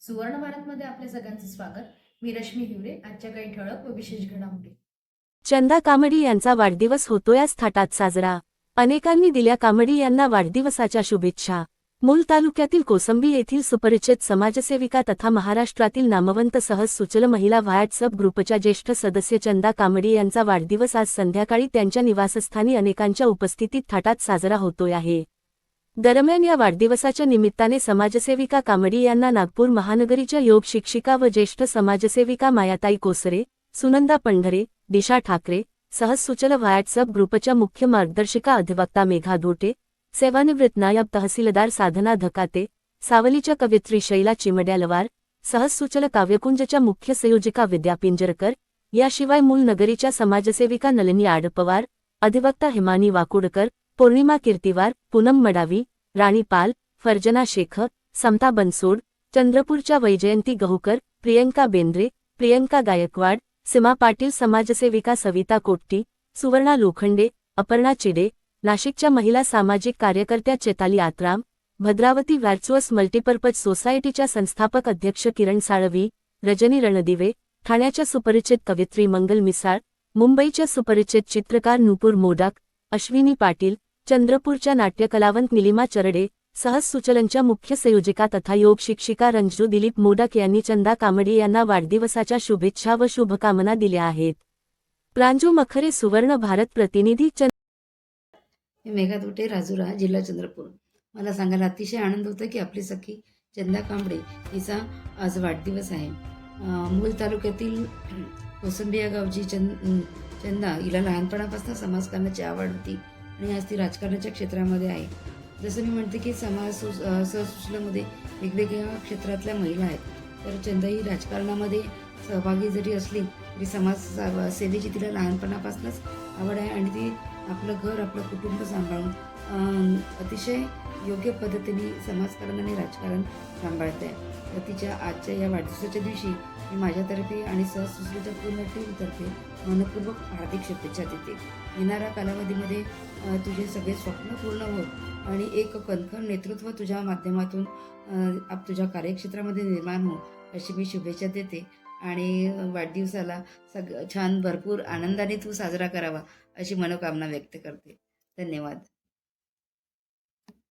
सुवर्ण भारतमध्ये आपल्या सगळ्यांचं स्वागत. मी रश्मी हिवरे आजच्या काही ठळक व विशेष घडामोडी. चंदा कामडी यांचा वाढदिवस होतोयाच थाटात साजरा. अनेकांनी दिल्या कामडी यांना वाढदिवसाच्या शुभेच्छा. मूल तालुक्यातील कोसंबी येथील सुपरिचित समाजसेविका तथा महाराष्ट्रातील नामवंत सहज सुचल महिला व्हॉट्सअप ग्रुपच्या ज्येष्ठ सदस्य चंदा कामडी यांचा वाढदिवस आज संध्याकाळी त्यांच्या निवासस्थानी अनेकांच्या उपस्थितीत थाटात साजरा होतोय आहे. दरम्यान या वाढदिवसाच्या निमित्ताने समाजसेविका कामडी यांना नागपूर महानगरीच्या योग शिक्षिका व ज्येष्ठ समाजसेविका मायाताई कोसरे सुनंदा पंढरे दिशा ठाकरे सहजसूचल व्हॉट्सअप ग्रुपच्या मुख्य मार्गदर्शिका अधिवक्ता मेघा धोटे सेवानिवृत्त नायब तहसीलदार साधना धकाते सावलीच्या कवित्री शैला चिमड्यालवार सहजसूचल काव्यकुंजच्या मुख्य संयोजिका विद्या पिंजरकर याशिवाय मूल नगरीच्या समाजसेविका नलिनी आडपवार अधिवक्ता हिमानी वाकुडकर पौर्णिमा कीर्तिवार पूनम मडावी राणी पाल फर्जना शेख समता बनसोड चंद्रपूरच्या वैजयंती गहुकर प्रियंका बेंद्रे प्रियंका गायकवाड सीमा पाटील समाजसेविका सविता कोट्टी सुवर्णा लोखंडे अपर्णा चिडे नाशिकच्या महिला सामाजिक कार्यकर्त्या चेताली आत्राम भद्रावती व्हॅर्च्युअस मल्टीपर्पज सोसायटीच्या संस्थापक अध्यक्ष किरण साळवी रजनी रणदिवे ठाण्याच्या सुपरिचित कवित्री मंगल मिसाळ मुंबईच्या सुपरिचित चित्रकार नुपूर मोडाक अश्विनी पाटील चंद्रपूरच्या नाट्यकलावंत निलिमा चरडे सहज सुचलनच्या मुख्य संयोजिका तथा योग शिक्षिका रंजू दिलीप मोडक यांनी चंदा कांबडे यांना वाढदिवसाच्या शुभेच्छा व शुभकामना दिल्या आहेत. प्रांजू मखरे सुवर्ण भारत प्रतिनिधी चंद मेघातोटे राजुरा जिल्हा चंद्रपूर. मला सांगायला अतिशय आनंद होतो की आपली सखी चंदा कांबळे हिचा आज वाढदिवस आहे. मूल तालुक्यातील कोसंबिया गावची चंद चंदा हिला लहानपणापासून समाजकारणाची आवड होती. आणि आज ती राजकारणाच्या क्षेत्रामध्ये आहे. जसं मी म्हणते की समाज सु वेगवेगळ्या क्षेत्रातल्या महिला आहेत. तर चंदा ही राजकारणामध्ये सहभागी जरी असली तरी समाज सेवेची तिला लहानपणापासूनच आवड आहे आणि ती आपलं घर आपलं कुटुंब सांभाळून अतिशय योग्य पद्धतीने समाजकारण आणि राजकारण सांभाळत आहे तर तिच्या आजच्या या वाढदिवसाच्या दिवशी मी माझ्यातर्फे आणि सहसुसरीच्या पूर्ण टीमतर्फे मनपूर्वक हार्दिक शुभेच्छा देते. येणाऱ्या कालावधीमध्ये तुझे सगळे स्वप्न पूर्ण होत आणि एक कणखर नेतृत्व तुझ्या माध्यमातून आप तुझ्या कार्यक्षेत्रामध्ये निर्माण हो अशी मी शुभेच्छा देते. आणि वाढदिवसाला सग छान भरपूर आनंदाने तू साजरा करावा अशी मनोकामना व्यक्त करते. धन्यवाद.